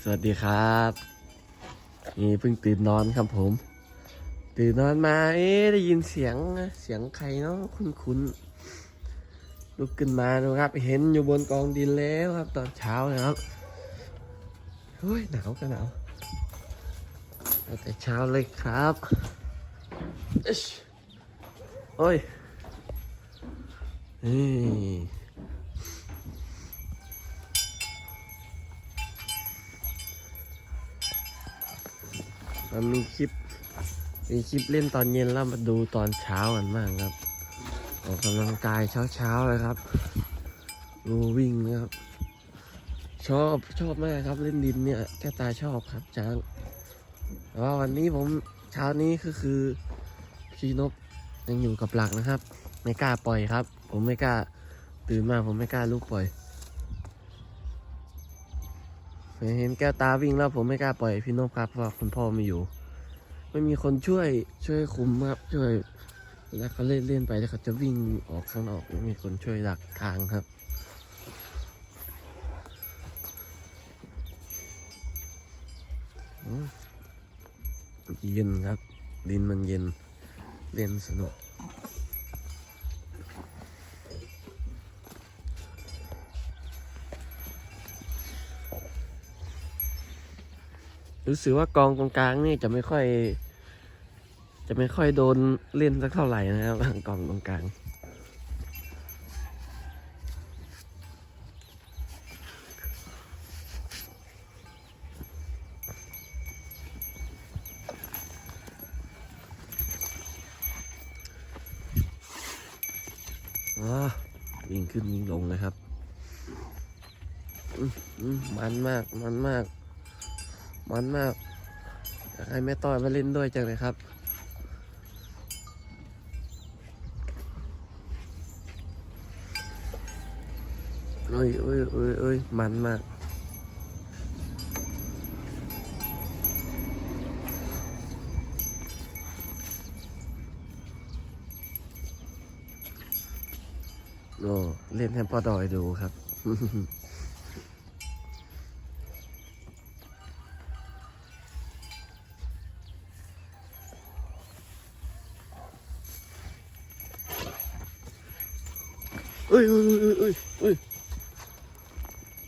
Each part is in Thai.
สวัสดีครับ นี่เพิ่งตื่นนอนครับผม ตื่นนอนมา เอ๊ะได้ยินเสียงเสียงใครเนาะคุ้นๆลุกขึ้นมาดูครับ เห็นอยู่บนกองดินแล้วครับ ตอนเช้านะครับเฮ้ยหนาวก็หนาวแต่เช้าเลยครับอิ๊ชโอ้ยนี่ มันมีคลิปมีคลิปเล่นตอนเย็นแล้วมาดูตอนเช้ากันบ้างครับ ออกกำลังกายเช้าๆเลยครับดูวิ่งนะครับ ชอบชอบมากครับเล่นดินเนี่ยแก้วตาชอบครับจ้างแต่ว่าวันนี้ผมเช้านี้ก็คือพี่นบยังอยู่กับหลักนะครับ ไม่กล้าปล่อยครับ ผมไม่กล้าตื่นมาผมไม่กล้าลุกปล่อย เห็นแก้วตาวิ่งแล้วผมไม่กล้าปล่อยพี่นบครับเพราะคุณพ่อไม่อยู่ ไม่มีคนช่วยช่วยคุมครับช่วยแล้วเขาเล่นเล่นไปแล้วเขาจะวิ่งออกข้างนอกไม่มีคนช่วยดักทางครับเย็นครับ ดินมันเย็นเล่นสนุก รู้สึกว่ากองตรงกลางนี่จะไม่ค่อย จะไม่ค่อยโดนเล่นสักเท่าไหร่นะครับกองตรงกลางอ่าวิ่งขึ้นวิ่งลงเลยครับอืมอืมมันมาก มันมาก มันมากอยากให้แม่ต้อยมาเล่นด้วยจังเลยครับโอ้ยโอ้ยโอ้ยโอ้ยมันมากโอ้เล่นให้พ่อดอยดูครับ เอ้ยเอ้ยเอ้ยเอ้ยเอ้ย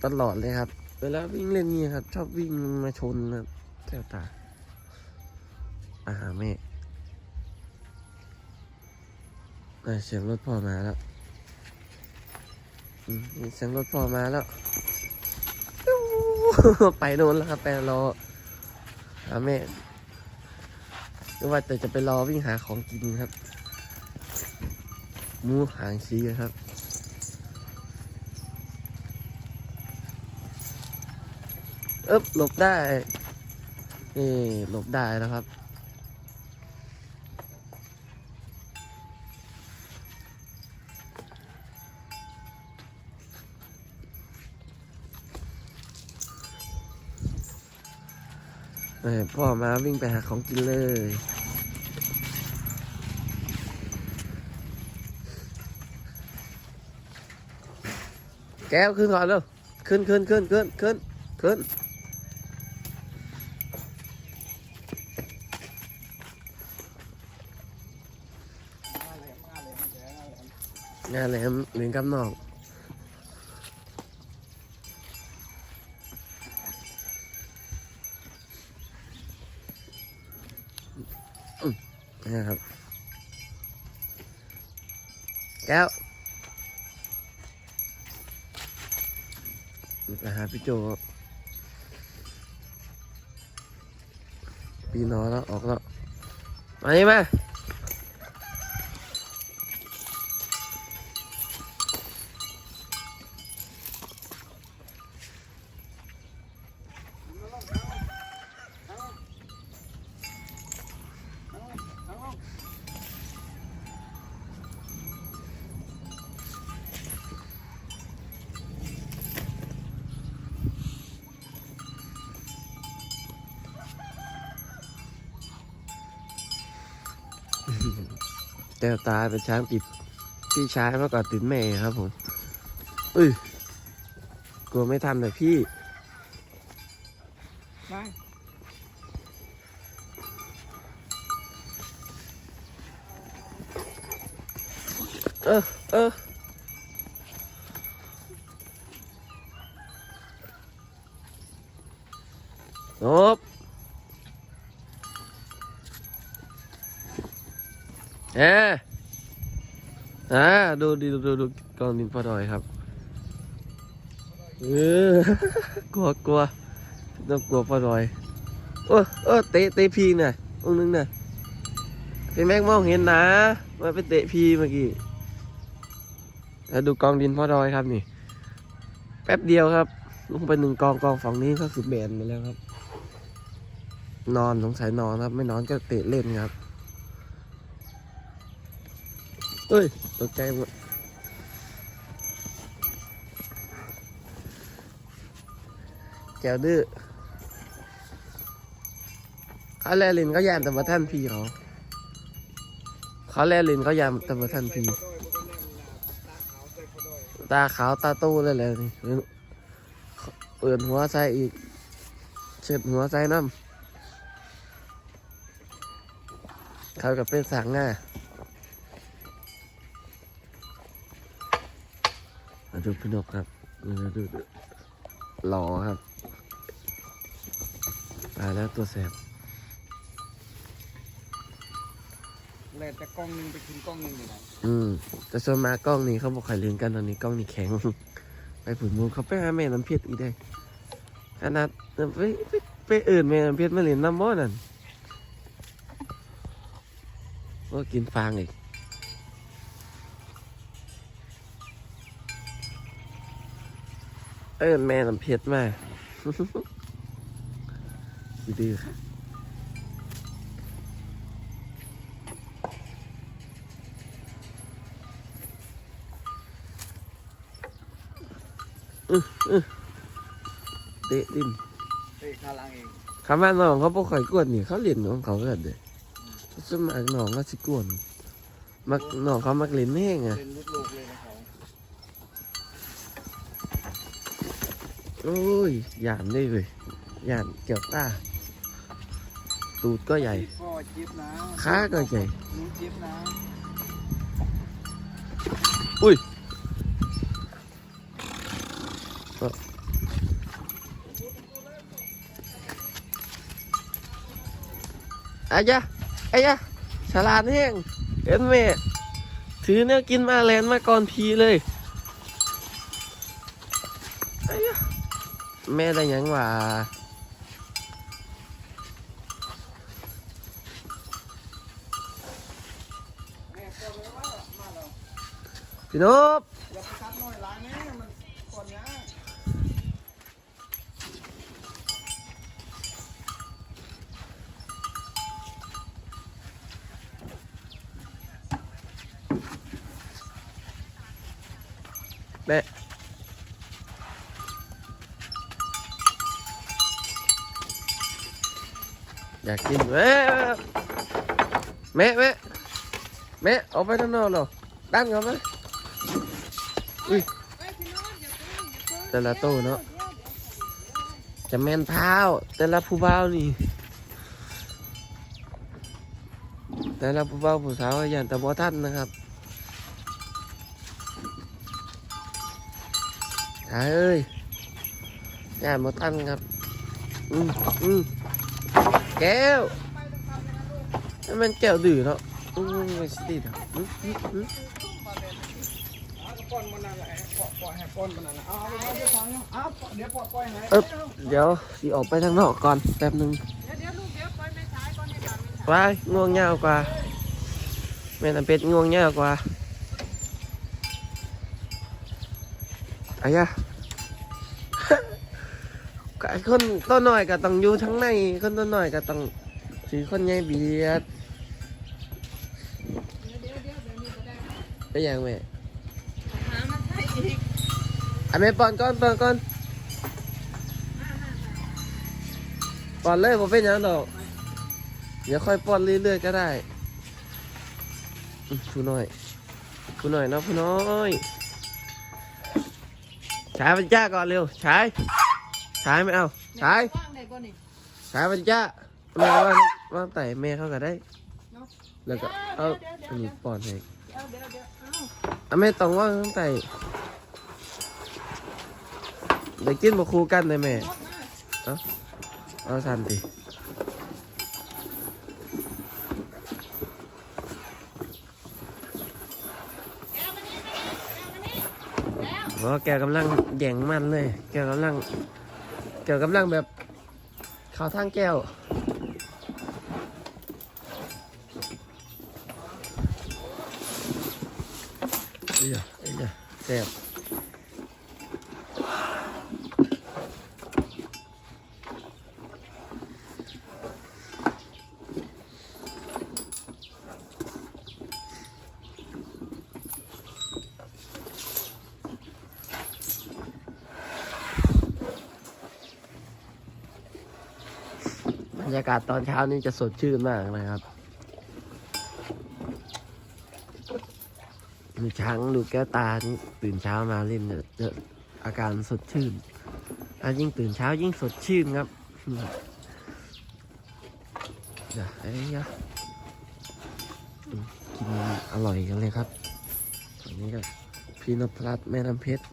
ตลอดเลยครับ เวลาวิ่งเล่นนี่ครับ ชอบวิ่งมาชนครับแก้วตาอาหาแม่อ่เสียงรถพ่อมาแล้วอืมนี่เสียงรถพ่อมาแล้ว ไปโน่นแล้วครับ ไปรอหาแม่หรือว่าแต่จะไปรอวิ่งหาของกินครับ มูหางชีครับ เอ๊บหลบได้ นี่หลบได้แล้วครับ พ่อมาวิ่งไปหาของกินเลยแก้วขึ้นก่อนเร็วขึ้นขึ้นขึ้นขึ้นขึ้นขึ้น งานแหลมหรือกับนอกนะครับแก้วไปหาพี่โจปีนอแล้วออกแล้ว มานี่มา แก้วตาเป็นช้างติดพี่ชายมากกว่าติดแม่ครับผมเอ้ยกลัวไม่ทันเลยพี่ได้เออเออนบเอ๊ะอ่า ดูดูดูดูกองดินพอดอยครับเออกลัวกลัวต้องกลัวพอดอยโอ้เออเตะเตะพีน่ะองนึงน่ะเป็นแม็กมองเห็นนะมาไปเตะพีเมื่อกี้แล้วดูกองดินพอดอยครับนี่ แป๊บเดียวครับลงไปหนึ่งกองกองฝั่งนี้ก็คือแบนไปแล้วครับ นอนสงสัยนอนครับ ไม่นอนก็เตะเล่นครับ เอ้ยตกใจหมดแก้วดื้อเขาแลลินก็ยามแต่ว่าท่านพี่เขาเขาแลลินก็ยามแต่ว่าท่านพี่ตาขาวตาตู้เลยแหละนี่เปิดหัวใส่อีกเช็ดหัวใส่น้ำเขากับเป็นสังง่า มาดูพี่นกครับมาดูหล่อครับตายแล้วตัวแสบแลแต่กล้องหนึงไปกินกล้องหนึงอยู่ไหนอืมแต่ส่วนมากกล้องนี้เขาบอกใครเลี้ยงกันตอนนี้กล้องนี้แข็ง ไปผุนมูเขาไปหาแม่น้ำเพชรอีกได้ขนาดไปไปไปเอื่นแม่น้ำเพชรมาเล่นน้ำบ่อนั่นก็กินฟางอีก เอินแม่น้ำเพชรมาขี้ดื้อค่ะเตะดินเข้างล่างเองคำว่าน้องเขาบ่ค่อยกวนนี่เขาเล่นของเขาเกันเด้สวนมาน้องก็สิกวนมักน้องเขามักเล่นแห้งอะเป็นลูกเลยนะเขา โอ้ยหยานได้เลยหยานเกี่ยวตาตูดก็ใหญ่พ่อจิ๊บนะขาก็ใหญ่หนูจิ๊บนะอุ้ยอายะอายะฉลาดแห้งเอ็นแม่ถือแนวกินมาแลนมาก่อนพีเลยอายะ แม่ได้หยังว่า แม่ก็เลยว่ามาแล้ว พี่นบ อย่าไปตัดหน่อยหลายแม่มันก่อนเนี้ย แม่ อยากกินแม่แม่แม่แม่ออกไปข้างนอกหรอดันเขาไหมอุ้ยแต่ละโต๊ะเนาะจะแมนเท้าแต่ละผู้เบ่านี่ แต่ละผู้เบ่าผู้สาวอย่างแต่บ่ท่านนะครับหาเอ้ยอย่าบ่ท่านครับ อืมอืม แก้วนั่นมันแก้วดื้อเนาะอืมไม่สติดอะอืมอืมอืมเอาก็ป้อนมันนั่นแหละปล่อยปล่อยให้ป้อนมันนั่นแหละเอาเอาเอาเดี๋ยวฟังเนาะเอาเดี๋ยวปล่อยปล่อยให้เอ๊บเดี๋ยวสิออกไปทางนอกก่อนแป๊บหนึงเดี๋ยวเดี๋ยวลูกเดี๋ยวปล่อยไม่ช้ายก่อนให้ตามไม่ช้าว้ายง่วงเงาวกว่าแม่น้ำเป็ดง่วงเงาวกว่าอายะ กะคนตัวหน่อยก็ต้องอยู่ทั้งในคนตัวหน่อยก็ต้องถือคนใหญ่เบียดก็ได้ยังแม่หามาให้อีกอะแม่ปอนก่อนปอนก่อนปอนเลยผมเป็นยังดอกเดี๋ยวค่อยป้อนเรื่อยๆก็ได้ผู้น้อยผู้น้อยนะผู้น้อยฉายมันจ้าก่อนเร็วฉา ยฉายไม่เอาฉายว่างได้บ่นี่ฉายมันจ้าแม่ว่างว่างแต่แม่เขาก็ได้เนาะแล้วก็เอาอันนี้ป้อนให้เดี๋ยวเดี๋ยวเดี๋ยวเอ้าอะแม่ต้องว่างตั้งแต่เดี๋ยวกินมาคู่กันเลยแม่รถมาเอาสันติเพราะแกกำลังแย่งมันเลย แกกำลัง เกกำลังแบบข่าทางแก้ว เอ้ยอะเอ้ยอะแซ่บ รรยากาศตอนเช้านี่จะสดชื่นมากนะครับ มีช้างดูแก้วตานี่ตื่นเช้ามาเล่นเจะอาการสดชื่นอะยิ่งตื่นเช้ายิ่งสดชื่นครับเดี๋ยวไอ้กินอร่อยกันเลยครับอันนี้ก็พี่นพรัตน์แม่น้ำเพชร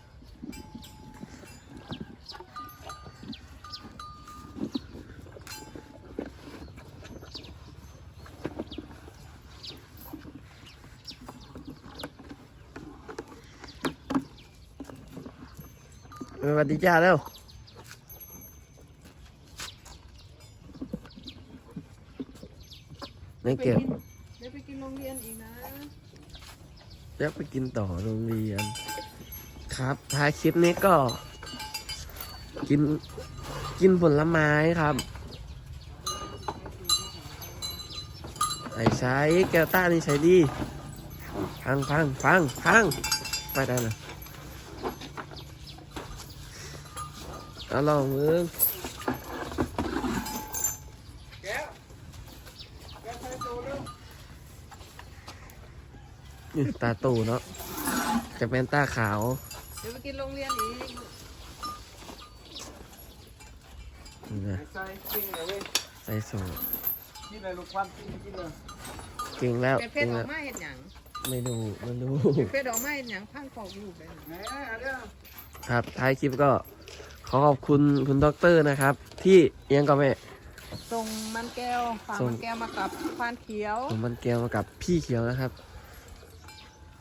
สวัสดีจ้าเร็วไม่ไปเก็บกินเดี๋ยวไปกินโรงเรียนอีกนะอยากไปกินต่อโรงเรียน ครับท้ายคลิปนี้ก็ กินกินผลไม้ครับไอ้ใช้แก้วต้านี่ใช้ดี พังพังพังพังไปได้เลย เอาลองมือแก้วแก้วใส่ตัวเร็วนี่ตาตูเนาะจะเป็นตาขาว เดี๋ยวไปกินโรงเรียนอีกนี่นะใส่กิ้งเลยเว้ยใส่สูกินเลยลูกควันกินกินเลยเก่งแล้วเป็ดเพเก่ชงรออแล้กวมาเห็ดหยังไม่ดูไม่ดู เป็ดเพชรออกมาเห็ดหยังพังปอกลูกเลย แหมเด้อ ครับท้ายคลิปก็ ขอขอบคุณคุณด็อกเตอร์นะครับ ที่เอียงก็แม่ ส่งมันแก้วฝากส่ง มันแก้วมากับฟานเขียว ผมมันแก้วมากับพี่เขียวนะครับ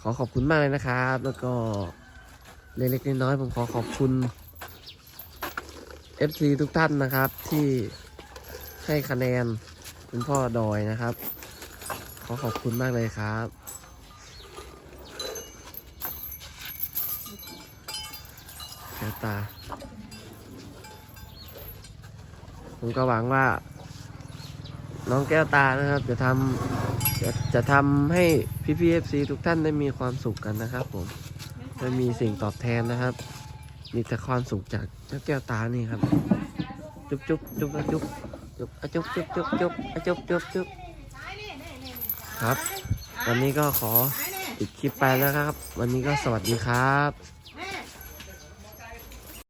ขอขอบคุณมากเลยนะครับ แล้วก็เล็กๆน้อยๆผมขอขอบคุณ FC ทุกท่านนะครับที่ให้คะแนนคุณพ่อดอยนะครับ ขอขอบคุณมากเลยครับแก้วตา ผมก็หวังว่า น้องแก้วตานะครับ จะทำจะจะทำให้พี่พีเอฟซีทุกท่านได้มีความสุขกันนะครับ ผมได้มีสิ่งตอบแทนนะครับ มีแต่ความสุขจากเจ้าแก้วตานี่ครับ จุ๊บจุ๊บจุ๊บจุ๊บจุ๊บจุ๊บจุ๊บจุ๊บจุ๊บจุ๊บจุ๊บจุ๊บครับ วันนี้ก็ขอปิดคลิปไปแล้วครับ วันนี้ก็สวัสดีครับ